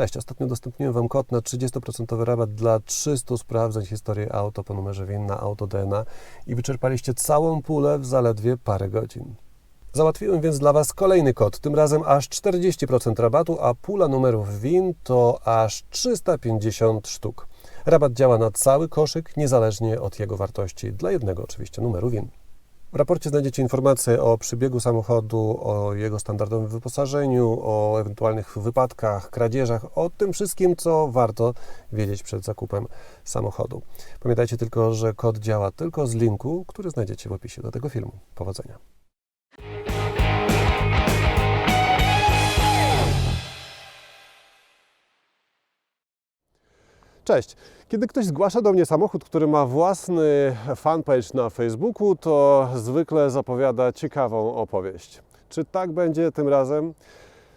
Cześć, ostatnio udostępniłem Wam kod na 30% rabat dla 300 sprawdzeń historii auto po numerze VIN na AutoDNA i wyczerpaliście całą pulę w zaledwie parę godzin. Załatwiłem więc dla Was kolejny kod, tym razem aż 40% rabatu, a pula numerów VIN to aż 350 sztuk. Rabat działa na cały koszyk, niezależnie od jego wartości, dla jednego oczywiście numeru VIN. W raporcie znajdziecie informacje o przebiegu samochodu, o jego standardowym wyposażeniu, o ewentualnych wypadkach, kradzieżach, o tym wszystkim, co warto wiedzieć przed zakupem samochodu. Pamiętajcie tylko, że kod działa tylko z linku, który znajdziecie w opisie do tego filmu. Powodzenia. Cześć. Kiedy ktoś zgłasza do mnie samochód, który ma własny fanpage na Facebooku, to zwykle zapowiada ciekawą opowieść. Czy tak będzie tym razem?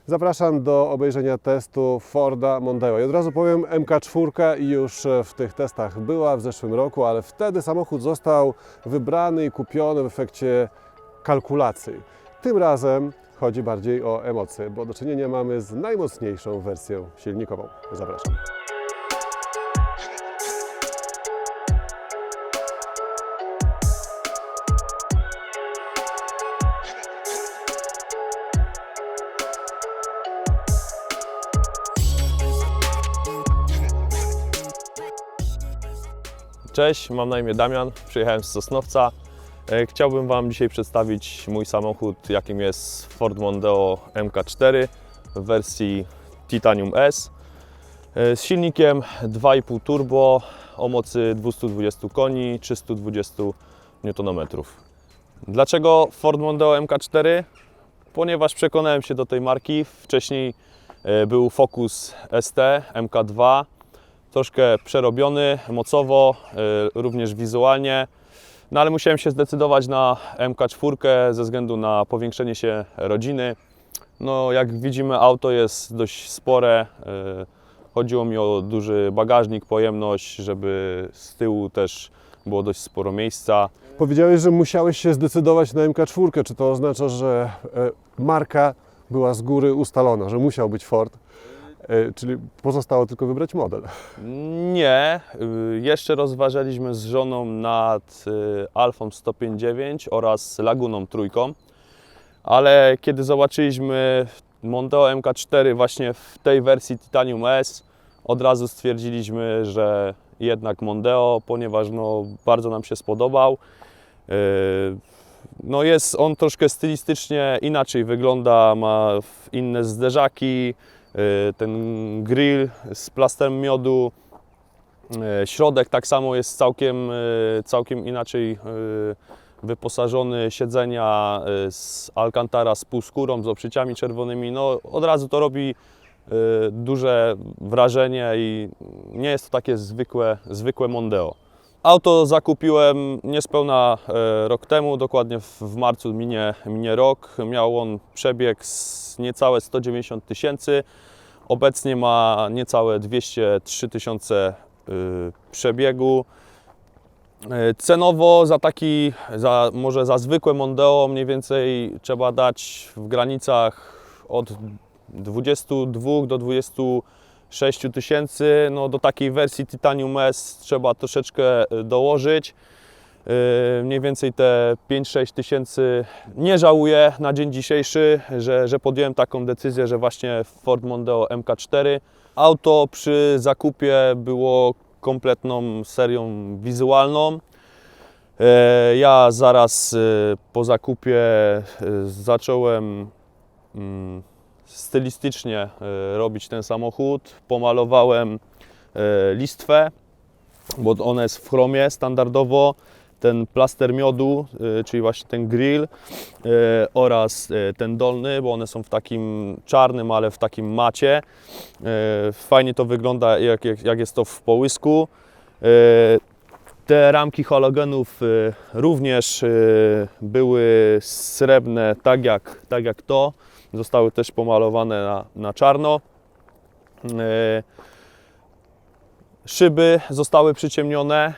Zapraszam do obejrzenia testu Forda Mondeo. I od razu powiem, MK4 już w tych testach była w zeszłym roku, ale wtedy samochód został wybrany i kupiony w efekcie kalkulacji. Tym razem chodzi bardziej o emocje, bo do czynienia mamy z najmocniejszą wersją silnikową. Zapraszam. Cześć, mam na imię Damian, przyjechałem z Sosnowca. E, Chciałbym Wam dzisiaj przedstawić mój samochód, jakim jest Ford Mondeo MK4 w wersji Titanium S e, z silnikiem 2,5 turbo o mocy 220 koni, 320 Nm. Dlaczego Ford Mondeo MK4? Ponieważ przekonałem się do tej marki. Wcześniej e, był Focus ST MK2, troszkę przerobiony mocowo, y, również wizualnie. No ale musiałem się zdecydować na MK4 ze względu na powiększenie się rodziny. No jak widzimy auto jest dość spore. y, Chodziło mi o duży bagażnik, pojemność, żeby z tyłu też było dość sporo miejsca. Powiedziałeś, że musiałeś się zdecydować na MK4. Czy to oznacza, że e, marka była z góry ustalona, że musiał być Ford? E, Czyli pozostało tylko wybrać model. Nie, y, jeszcze rozważaliśmy z żoną nad y, Alfą 159 oraz Laguną trójką, ale kiedy zobaczyliśmy Mondeo MK4 właśnie w tej wersji Titanium S, od razu stwierdziliśmy, że jednak Mondeo, ponieważ no, bardzo nam się spodobał. No jest on troszkę stylistycznie inaczej wygląda, ma inne zderzaki, y, ten grill z plastrem miodu, y, środek tak samo jest całkiem, y, całkiem inaczej wyposażony, siedzenia z Alcantara z półskórą, z obszyciami czerwonymi, no od razu to robi duże wrażenie i nie jest to takie zwykłe, zwykłe Mondeo. Auto zakupiłem niespełna e, rok temu, dokładnie w marcu minie, minie rok. Miał on przebieg z niecałe 190 tysięcy. Obecnie ma niecałe 203 tysiące y, przebiegu. E, cenowo za taki, za, może za zwykłe Mondeo mniej więcej trzeba dać w granicach od 22 do 20 6000. No, do takiej wersji Titanium S trzeba troszeczkę e, dołożyć. E, mniej więcej te 5-6 tysięcy nie żałuję na dzień dzisiejszy, że, że podjąłem taką decyzję, że właśnie Ford Mondeo MK4. Auto przy zakupie było kompletną serią wizualną. E, ja zaraz po zakupie zacząłem mm, stylistycznie e, robić ten samochód. Pomalowałem e, listwę, bo ona jest w chromie standardowo. Ten plaster miodu, e, czyli właśnie ten grill oraz ten dolny, bo one są w takim czarnym, ale w takim macie. Fajnie to wygląda, jak, jak, jak jest to w połysku. Te ramki halogenów również były srebrne, tak jak, tak jak to. Zostały też pomalowane na, na czarno. E, Szyby zostały przyciemnione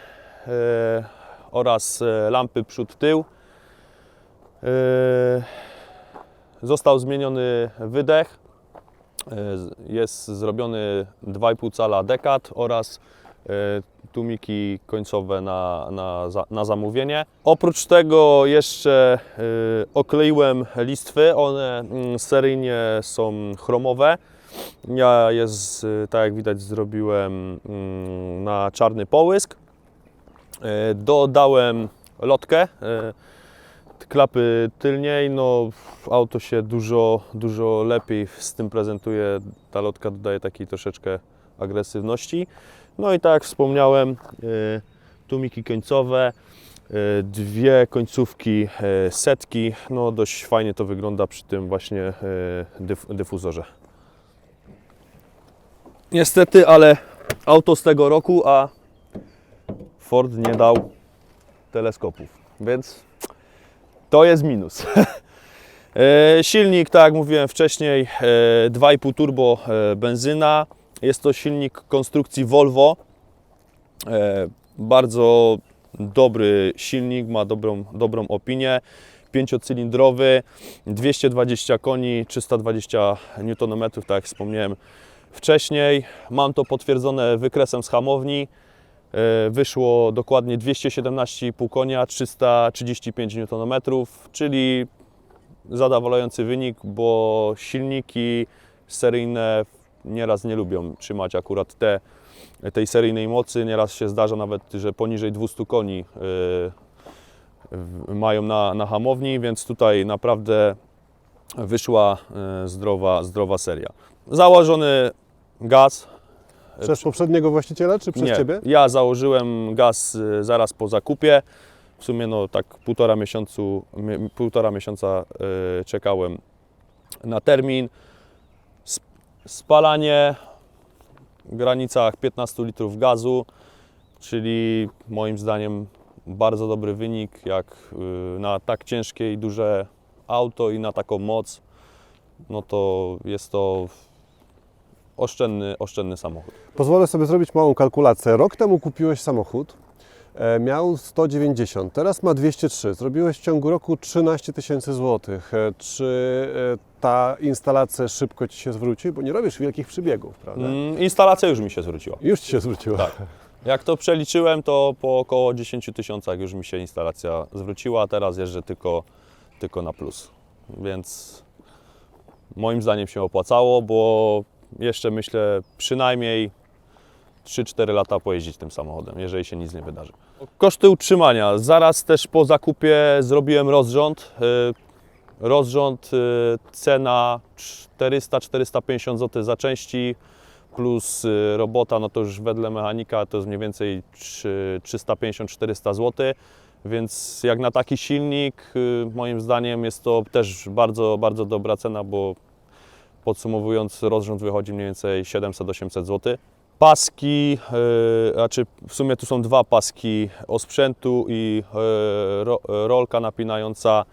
e, oraz e, lampy przód-tył. Został zmieniony wydech jest zrobiony 2,5 cala dekat oraz tłumiki końcowe na, na, na zamówienie. Oprócz tego jeszcze e, okleiłem listwy, one mm, seryjnie są chromowe. Ja je, z, tak jak widać, zrobiłem mm, na czarny połysk. E, Dodałem lotkę, e, klapy tylniej, no auto się dużo, dużo lepiej z tym prezentuje. Ta lotka dodaje takiej troszeczkę agresywności. No i tak jak wspomniałem, e, tłumiki końcowe, e, dwie końcówki e, setki. No dość fajnie to wygląda przy tym właśnie dyf, dyfuzorze. Niestety, ale auto z tego roku, a Ford nie dał teleskopów, więc to jest minus. Silnik, tak jak mówiłem wcześniej, e, 2,5 turbo benzyna. Jest to silnik konstrukcji Volvo. E, Bardzo dobry silnik, ma dobrą, dobrą opinię. Pięciocylindrowy, 220 koni, 320 Nm, tak jak wspomniałem wcześniej. Mam to potwierdzone wykresem z hamowni. E, Wyszło dokładnie 217,5 konia, 335 Nm, czyli zadowalający wynik, bo silniki seryjne nieraz nie lubią trzymać akurat te, tej seryjnej mocy. Nieraz się zdarza nawet, że poniżej 200 koni w- mają na, na hamowni, więc tutaj naprawdę wyszła e, zdrowa, zdrowa seria. Założony gaz, Przez poprzedniego właściciela, czy przez nie, Ciebie? ja założyłem gaz y, zaraz po zakupie. W sumie no tak półtora, miesiącu, mi- półtora miesiąca y, czekałem na termin. Sp- Spalanie w granicach 15 litrów gazu, czyli moim zdaniem bardzo dobry wynik, jak y, na tak ciężkie i duże auto i na taką moc, no to jest to oszczędny, oszczędny samochód. Pozwolę sobie zrobić małą kalkulację. Rok temu kupiłeś samochód, miał 190, teraz ma 203. Zrobiłeś w ciągu roku 13 tysięcy złotych. E, Czy e, ta instalacja szybko Ci się zwróci? Bo nie robisz wielkich przybiegów, prawda? Mm, Instalacja już mi się zwróciła. Już Ci się zwróciła. Tak. Jak to przeliczyłem, to po około 10 tysiącach już mi się instalacja zwróciła, a teraz jeżdżę tylko, tylko na plus. Więc moim zdaniem się opłacało, bo jeszcze myślę przynajmniej 3-4 lata pojeździć tym samochodem, jeżeli się nic nie wydarzy. Koszty utrzymania. Zaraz też po zakupie zrobiłem rozrząd. Y, Rozrząd, y, cena 400-450 zł za części, plus y, robota, no to już wedle mechanika to jest mniej więcej trzy- 350-400 zł, więc jak na taki silnik, moim zdaniem jest to też bardzo, bardzo dobra cena, bo podsumowując rozrząd wychodzi mniej więcej 700-800 zł. Paski, znaczy w sumie tu są dwa paski osprzętu i y, ro, rolka napinająca,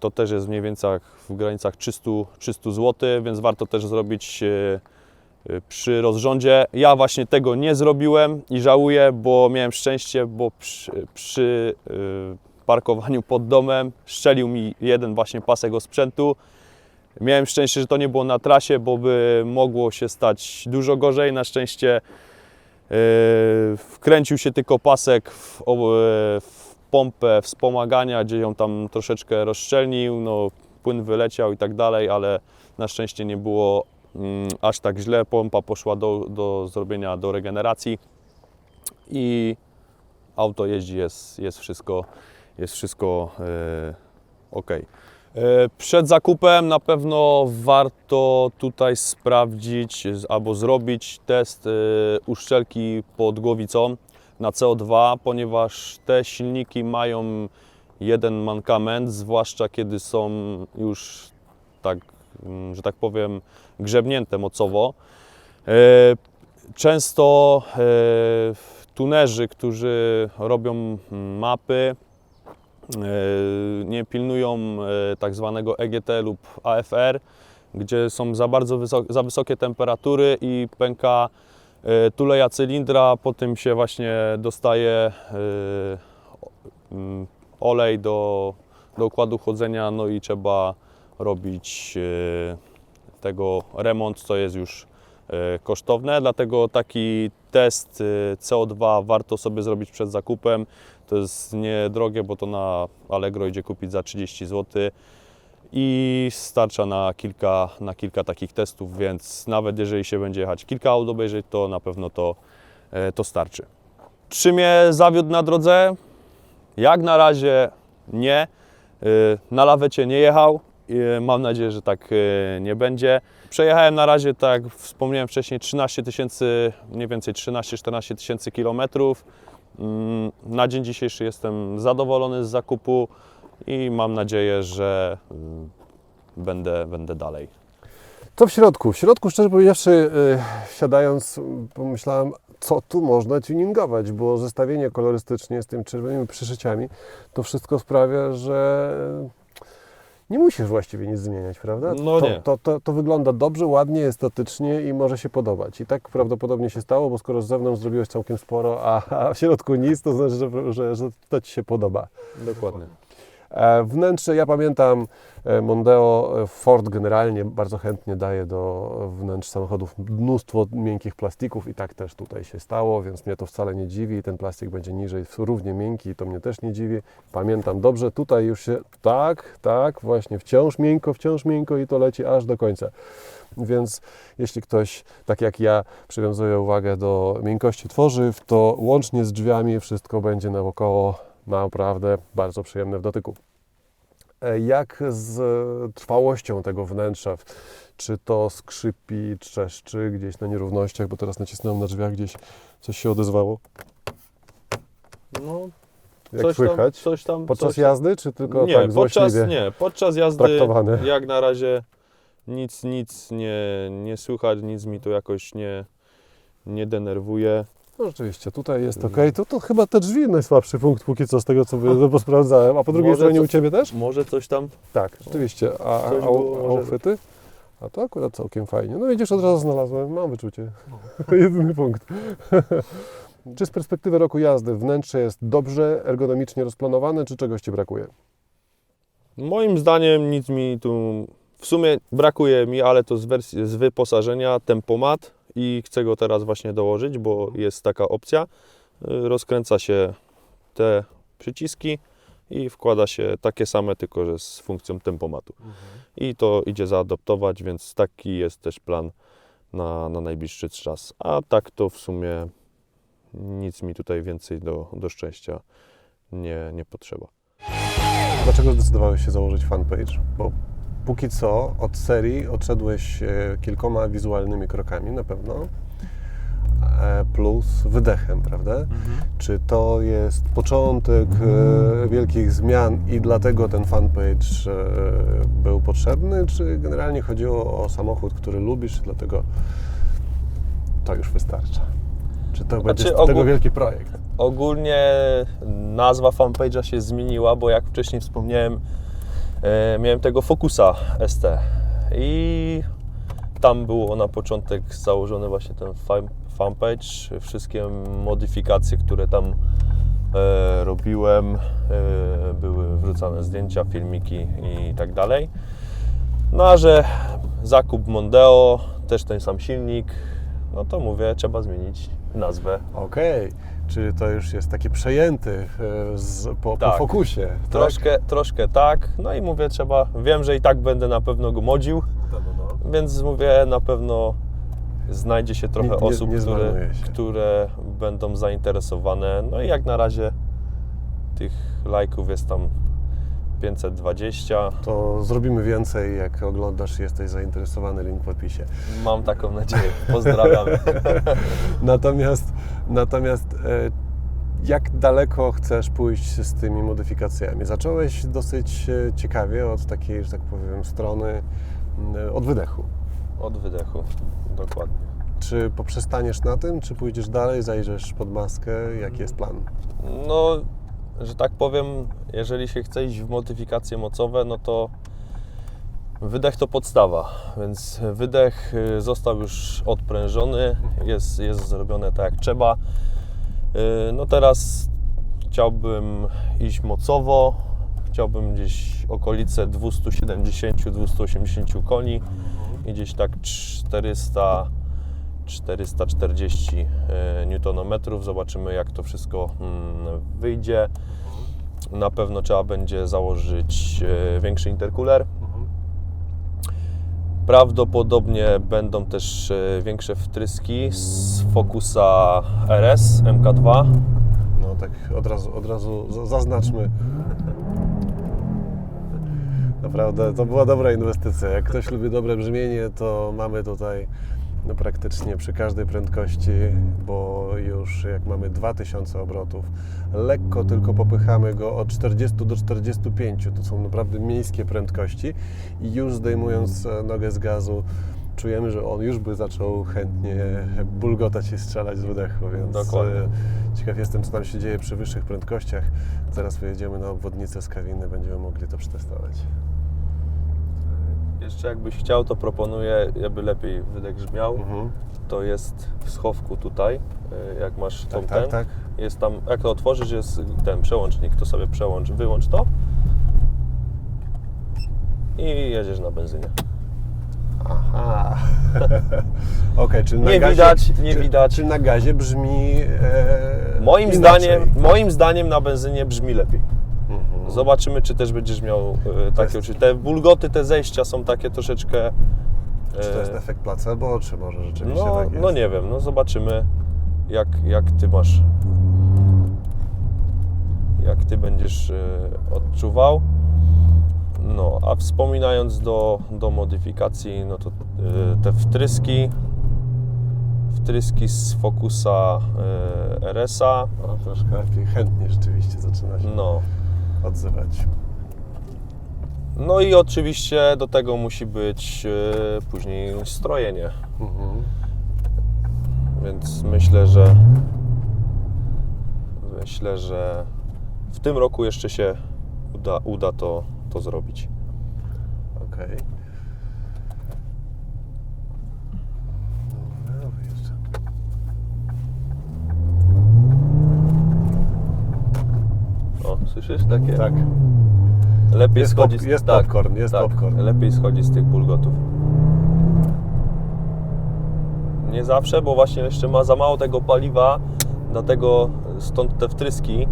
to też jest mniej więcej w granicach 300, 300 zł, więc warto też zrobić przy rozrządzie. Ja właśnie tego nie zrobiłem i żałuję, bo miałem szczęście, bo przy, przy parkowaniu pod domem szczelił mi jeden właśnie pasek osprzętu. Miałem szczęście, że to nie było na trasie, bo by mogło się stać dużo gorzej. Na szczęście yy, wkręcił się tylko pasek w, o- w pompę wspomagania, gdzie ją tam troszeczkę rozszczelnił, no, płyn wyleciał i tak dalej, ale na szczęście nie było mm, aż tak źle. Pompa poszła do, do zrobienia, do regeneracji i auto jeździ, jest, jest wszystko, jest wszystko ok. E, Przed zakupem na pewno warto tutaj sprawdzić albo zrobić test e, uszczelki pod głowicą na CO2, ponieważ te silniki mają jeden mankament, zwłaszcza kiedy są już tak, mm, że tak powiem, grzebnięte mocowo. E, Często tunerzy, którzy robią mm, mapy, nie pilnują e, tak zwanego EGT lub AFR, gdzie są za bardzo wysok, za wysokie temperatury i pęka e, tuleja cylindra, po tym się właśnie dostaje e, mm, olej do, do układu chłodzenia, no i trzeba robić e, tego remont, co jest już e, kosztowne, dlatego taki test e, CO2 warto sobie zrobić przed zakupem. To jest niedrogie, bo to na Allegro idzie kupić za 30 zł i starcza na kilka, na kilka takich testów, więc nawet jeżeli się będzie jechać kilka aut obejrzeć, to na pewno to, e, to starczy. Czy mnie zawiódł na drodze? Jak na razie nie. Y, Na lawecie nie jechał. Y, Mam nadzieję, że tak nie będzie. Przejechałem na razie, tak jak wspomniałem wcześniej, 13 tysięcy, mniej więcej 13-14 tysięcy kilometrów. Mm, Na dzień dzisiejszy jestem zadowolony z zakupu i mam nadzieję, że y, będę, będę dalej. Co w środku? W środku, szczerze powiedziawszy, yy, siadając, pomyślałem, co tu można tuningować, bo zestawienie kolorystycznie z tymi czerwonymi przyszyciami, to wszystko sprawia, że nie musisz właściwie nic zmieniać, prawda? No to, nie. To, to, to wygląda dobrze, ładnie, estetycznie i może się podobać. I tak prawdopodobnie się stało, bo skoro z zewnątrz zrobiłeś całkiem sporo, a, a w środku nic, to znaczy, że, że, że to Ci się podoba. Dokładnie. E, Wnętrze, ja pamiętam e, Mondeo, e, Ford generalnie bardzo chętnie daje do wnętrz samochodów mnóstwo miękkich plastików i tak też tutaj się stało, więc mnie to wcale nie dziwi. Ten plastik będzie niżej, równie miękki i to mnie też nie dziwi. Pamiętam dobrze, tutaj już się, tak, tak, właśnie, wciąż miękko, wciąż miękko i to leci aż do końca. Więc jeśli ktoś, tak jak ja, przywiązuje uwagę do miękkości tworzyw, to łącznie z drzwiami wszystko będzie naokoło naprawdę bardzo przyjemne w dotyku. E, Jak z trwałością tego wnętrza? Czy to skrzypi, trzeszczy gdzieś na nierównościach, bo teraz nacisnąłem na drzwiach, gdzieś coś się odezwało? No, Jak coś słychać? Tam, coś tam, Podczas coś, jazdy, czy tylko nie, tak podczas, nie, podczas jazdy traktowane? jak na razie nic, nic nie, nie słychać, nic mi tu jakoś nie, nie denerwuje. No rzeczywiście, tutaj jest ok. To, to chyba te drzwi najsłabszy punkt póki co z tego, co by- posprawdzałem. A po drugiej Może stronie co- u Ciebie też? Może coś tam Tak, rzeczywiście. A, a, Coś a, a uchwyty? A to akurat całkiem fajnie. No widzisz, od razu znalazłem, mam wyczucie. Jedyny punkt. czy z perspektywy roku jazdy wnętrze jest dobrze ergonomicznie rozplanowane, czy czegoś Ci brakuje? Moim zdaniem nic mi tu w sumie brakuje mi, ale to z, wersji, z wyposażenia tempomat i chcę go teraz właśnie dołożyć, bo jest taka opcja. Y, Rozkręca się te przyciski i wkłada się takie same, tylko że z funkcją tempomatu. I to idzie zaadoptować, więc taki jest też plan na, na najbliższy czas. A tak to w sumie nic mi tutaj więcej do, do szczęścia nie, nie potrzeba. Dlaczego zdecydowałeś się założyć fanpage? Bo póki co od serii odszedłeś e, kilkoma wizualnymi krokami na pewno, e, plus wydechem, prawda? Czy to jest początek e, wielkich zmian i dlatego ten fanpage był potrzebny, czy generalnie chodziło o samochód, który lubisz i dlatego to już wystarcza? Czy to będzie z ogół- tego wielki projekt? Ogólnie nazwa fanpage'a się zmieniła, bo jak wcześniej wspomniałem, miałem tego Focusa ST i tam było na początek założony właśnie ten fan- fanpage, wszystkie modyfikacje, które tam e, robiłem, e, były wrzucane zdjęcia, filmiki i tak dalej. No a że zakup Mondeo, też ten sam silnik, no to mówię, trzeba zmienić nazwę. Okej, czyli to już jest taki przejęty e, z, po, po Tak. fokusie. tak? Troszkę, troszkę tak. No i mówię, trzeba. Wiem, że i tak będę na pewno go modził, No, no, więc mówię, na pewno znajdzie się trochę Nie- nie- osób, nie które, zmarnuje się. które będą zainteresowane. No i jak na razie tych lajków jest tam 520. To zrobimy więcej, jak oglądasz i jesteś zainteresowany, link w opisie. Mam taką nadzieję. Pozdrawiamy. Natomiast, natomiast e, jak daleko chcesz pójść z tymi modyfikacjami? Zacząłeś dosyć e, ciekawie od takiej, że tak powiem, strony m, od wydechu. Od wydechu. Dokładnie. Czy poprzestaniesz na tym, czy pójdziesz dalej, zajrzysz pod maskę? Jaki jest plan? No, że tak powiem, jeżeli się chce iść w modyfikacje mocowe, no to wydech to podstawa, więc wydech y, został już odprężony, jest, jest zrobione tak jak trzeba. Y, No teraz chciałbym iść mocowo, chciałbym gdzieś okolice 270-280 koni i gdzieś tak 400 440 Nm. Zobaczymy jak to wszystko mm, wyjdzie. Na pewno trzeba będzie założyć e, większy intercooler. Prawdopodobnie będą też e, większe wtryski z Focusa RS MK2. No tak od razu, od razu zaznaczmy. Naprawdę, to była dobra inwestycja. Jak ktoś lubi dobre brzmienie, to mamy tutaj no, praktycznie przy każdej prędkości, bo już jak mamy 2000 obrotów, lekko tylko popychamy go od 40 do 45. To są naprawdę miejskie prędkości i już zdejmując e, nogę z gazu, czujemy, że on już by zaczął chętnie bulgotać i strzelać z wydechu, więc Dokładnie. e, ciekaw jestem, co tam się dzieje przy wyższych prędkościach. Zaraz wyjedziemy na obwodnicę z Kawiny, będziemy mogli to przetestować. Jeszcze jakbyś chciał, to proponuję, aby lepiej wydech brzmiał. Mhm. To jest w schowku tutaj, e, jak masz tą Tak, tak, ten. tak. Jest tam, jak to otworzysz, jest ten przełącznik, to sobie przełącz, wyłącz to i jedziesz na benzynie. Aha. Okej, czy na Nie gazie, widać, nie czy, widać. Czy na gazie brzmi e, Moim inaczej? zdaniem, moim zdaniem na benzynie brzmi lepiej. Zobaczymy, czy też będziesz miał e, takie jest- uczucie. Te bulgoty, te zejścia są takie troszeczkę. Czy to jest e, efekt placebo, czy może rzeczywiście No, tak jest? no nie wiem, no zobaczymy jak, jak ty masz. Jak ty będziesz e, odczuwał. No, a wspominając do, do modyfikacji, no to e, te wtryski, wtryski z Focusa e, RS-a, No, troszkę lepiej, chętnie rzeczywiście zaczyna się no. Odzywać. No i oczywiście do tego musi być e, później strojenie. Mhm. Więc myślę, że myślę, że w tym roku jeszcze się uda, uda to, to zrobić. Okej. Dobra, wyjeżdżam. O, słyszysz takie? Tak. Lepiej Jest schodzi pop- z- jest tak, popcorn, jest tak, popcorn. Lepiej schodzi z tych bulgotów. Nie zawsze, bo właśnie jeszcze ma za mało tego paliwa, dlatego stąd te wtryski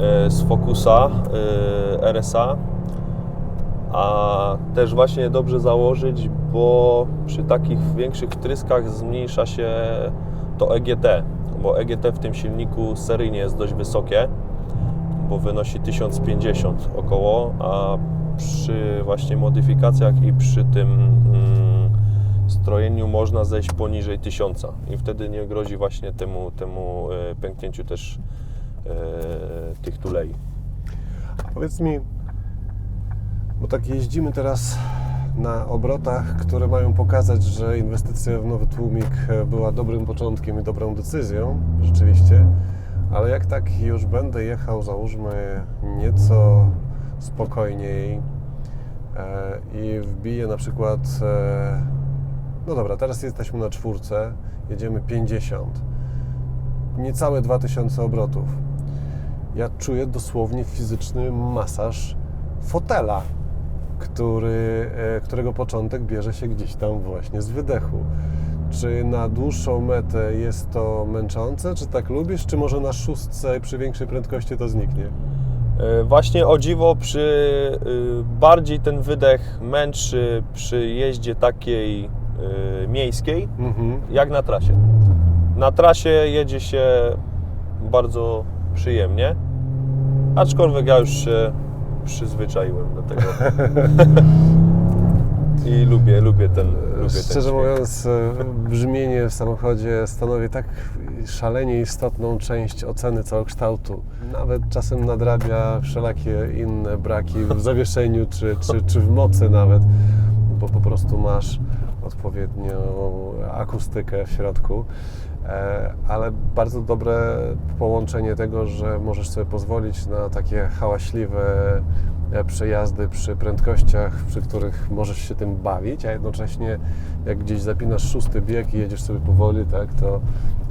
e, z Focusa e, RSA. A też właśnie dobrze założyć, bo przy takich większych wtryskach zmniejsza się to EGT, bo EGT w tym silniku seryjnie jest dość wysokie, bo wynosi 1050 około, a przy właśnie modyfikacjach i przy tym mm, strojeniu można zejść poniżej 1000 i wtedy nie grozi właśnie temu, temu e, pęknięciu też e, tych tulei. Powiedz mi, bo tak jeździmy teraz na obrotach, które mają pokazać, że inwestycja w nowy tłumik była dobrym początkiem i dobrą decyzją, rzeczywiście, ale jak tak już będę jechał, załóżmy, nieco spokojniej e, i wbiję na przykład, e, no dobra, teraz jesteśmy na czwórce, jedziemy 50, niecałe 2000 obrotów ja czuję dosłownie fizyczny masaż fotela, który, e, którego początek bierze się gdzieś tam właśnie z wydechu. Czy na dłuższą metę jest to męczące, czy tak lubisz, czy może na szóstce przy większej prędkości to zniknie? E, Właśnie o dziwo przy y, bardziej ten wydech męczy przy jeździe takiej y, miejskiej, Mhm. jak na trasie. Na trasie jedzie się bardzo przyjemnie, aczkolwiek ja już się przyzwyczaiłem do tego. I lubię, lubię ten, lubię ten Szczerze dźwięk. mówiąc, e, brzmienie w samochodzie stanowi tak szalenie istotną część oceny całokształtu. Nawet czasem nadrabia wszelakie inne braki w zawieszeniu czy, czy, czy w mocy nawet, bo po prostu masz odpowiednią akustykę w środku. E, Ale bardzo dobre połączenie tego, że możesz sobie pozwolić na takie hałaśliwe E, przejazdy przy prędkościach, przy których możesz się tym bawić, a jednocześnie jak gdzieś zapinasz szósty bieg i jedziesz sobie powoli, tak, to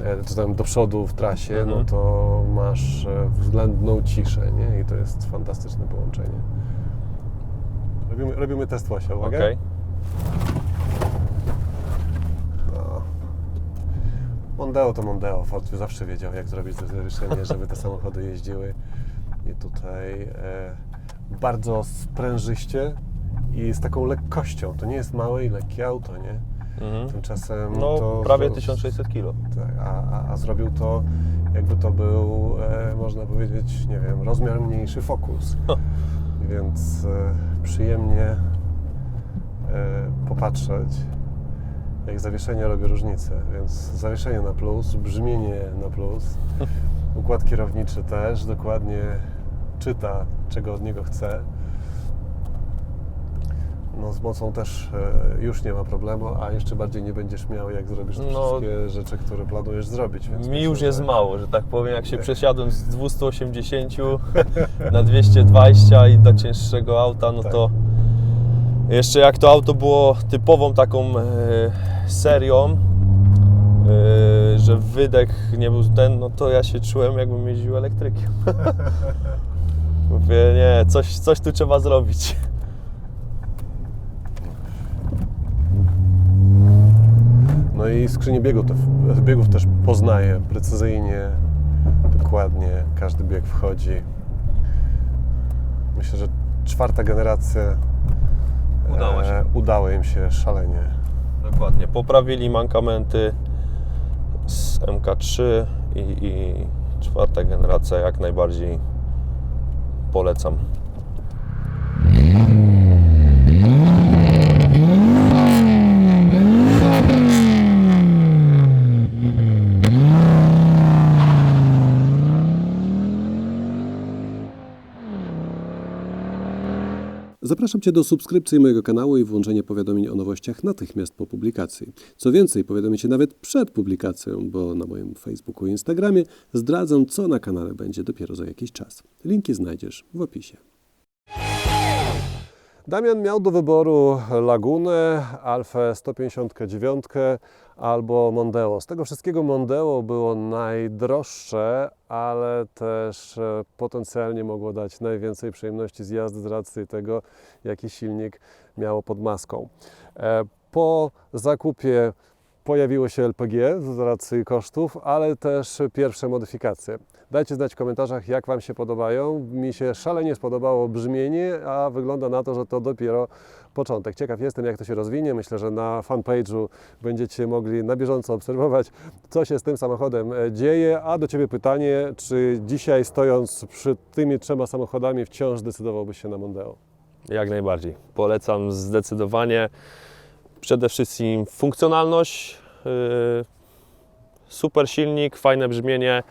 e, czy tam do przodu w trasie, no mhm. no to masz e, względną ciszę, nie? I to jest fantastyczne połączenie. Robimy, robimy test właśnie, uwaga. Okay. Mondeo to Mondeo. Ford zawsze wiedział, jak zrobić zryczenie, żeby te samochody jeździły. I tutaj... E bardzo sprężyście i z taką lekkością. To nie jest małe i lekkie auto, nie? Mhm. Tymczasem No, to... prawie to- 1600 kg. Tak, a, a, a zrobił to, jakby to był, e, można powiedzieć, nie wiem, rozmiar mniejszy Focus. Więc e, przyjemnie e, popatrzeć, jak zawieszenie robi różnicę. Więc zawieszenie na plus, brzmienie na plus, układ kierowniczy też dokładnie czyta, czego od niego chce. No z mocą też e, już nie ma problemu, a jeszcze bardziej nie będziesz miał, jak zrobisz te No. wszystkie rzeczy, które planujesz zrobić. Mi myślę, już jest że- mało, że tak powiem, jak się przesiadłem z 280 na 220 i do cięższego auta, no Tak. to jeszcze jak to auto było typową taką e, serią, e, że wydech nie był ten, no to ja się czułem jakbym jeździł elektrykiem. Mówię, nie, coś, coś tu trzeba zrobić. No i skrzynię biegu te, biegów też poznaje precyzyjnie, dokładnie, każdy bieg wchodzi. Myślę, że czwarta generacja Udała się. e, udało im się szalenie. Dokładnie. Poprawili mankamenty z MK3 i, i czwarta generacja jak najbardziej polecam. Zapraszam Cię do subskrypcji mojego kanału i włączenia powiadomień o nowościach natychmiast po publikacji. Co więcej, powiadomię Cię nawet przed publikacją, bo na moim Facebooku i Instagramie zdradzam, co na kanale będzie dopiero za jakiś czas. Linki znajdziesz w opisie. Damian miał do wyboru Lagunę, Alfę 159 albo Mondeo. Z tego wszystkiego Mondeo było najdroższe, ale też e, potencjalnie mogło dać najwięcej przyjemności z jazdy z racji tego, jaki silnik miało pod maską. E, Po zakupie pojawiło się LPG z racji kosztów, ale też pierwsze modyfikacje. Dajcie znać w komentarzach, jak Wam się podobają. Mi się szalenie spodobało brzmienie, a wygląda na to, że to dopiero początek. Ciekaw jestem, jak to się rozwinie. Myślę, że na fanpage'u będziecie mogli na bieżąco obserwować, co się z tym samochodem e, dzieje. A do Ciebie pytanie, czy dzisiaj stojąc przy tymi trzema samochodami wciąż decydowałbyś się na Mondeo? Jak najbardziej. Polecam zdecydowanie. Przede wszystkim funkcjonalność, yy, super silnik, fajne brzmienie.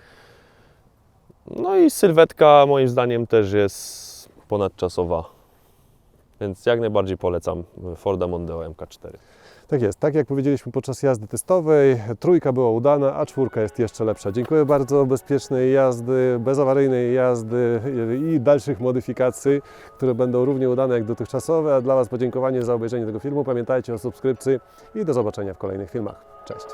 No i sylwetka moim zdaniem też jest ponadczasowa. Więc jak najbardziej polecam Forda Mondeo MK4. Tak jest, tak jak powiedzieliśmy podczas jazdy testowej, trójka była udana, a czwórka jest jeszcze lepsza. Dziękuję bardzo, bezpiecznej jazdy, bezawaryjnej jazdy i dalszych modyfikacji, które będą równie udane jak dotychczasowe, a dla Was podziękowanie za obejrzenie tego filmu. Pamiętajcie o subskrypcji i do zobaczenia w kolejnych filmach. Cześć!